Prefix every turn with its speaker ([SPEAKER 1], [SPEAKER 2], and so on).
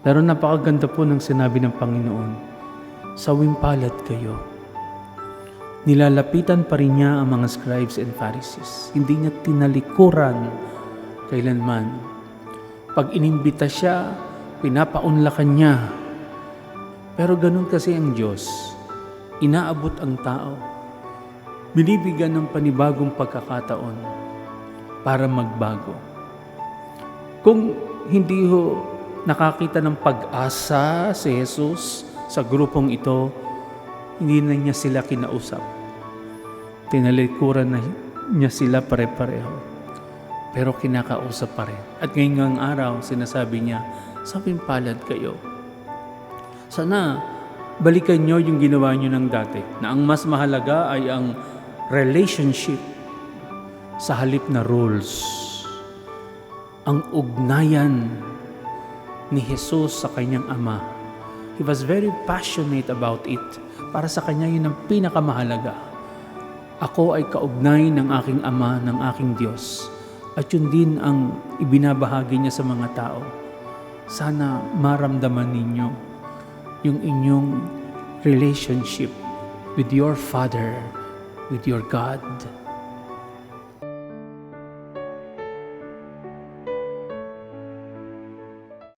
[SPEAKER 1] Pero napakaganda po ng sinabi ng Panginoon, sawimpalat kayo. Nilalapitan pa rin niya ang mga scribes and Pharisees. Hindi niya tinalikuran kailanman. Pag inimbita siya, pinapaunlakan niya. Pero ganun kasi ang Diyos. Inaabot ang tao. Binibigyan ng panibagong pagkakataon para magbago. Kung hindi ho nakakita ng pag-asa si Jesus sa grupong ito, hindi na niya sila kinausap. Tinalikuran na niya sila pare-pareho. Pero kinakausap pa rin. At ngayong araw, sinasabi niya, sabing palad kayo. Sana balikan niyo yung ginawa niyo ng dati, na ang mas mahalaga ay ang relationship sa halip na rules. Ang ugnayan ni Jesus sa kanyang ama. He was very passionate about it. Para sa kanya yun ang pinakamahalaga. Ako ay kaugnay ng aking ama, ng aking Diyos. At yun din ang ibinabahagi niya sa mga tao. Sana maramdaman ninyo yung inyong relationship with your Father, with your God.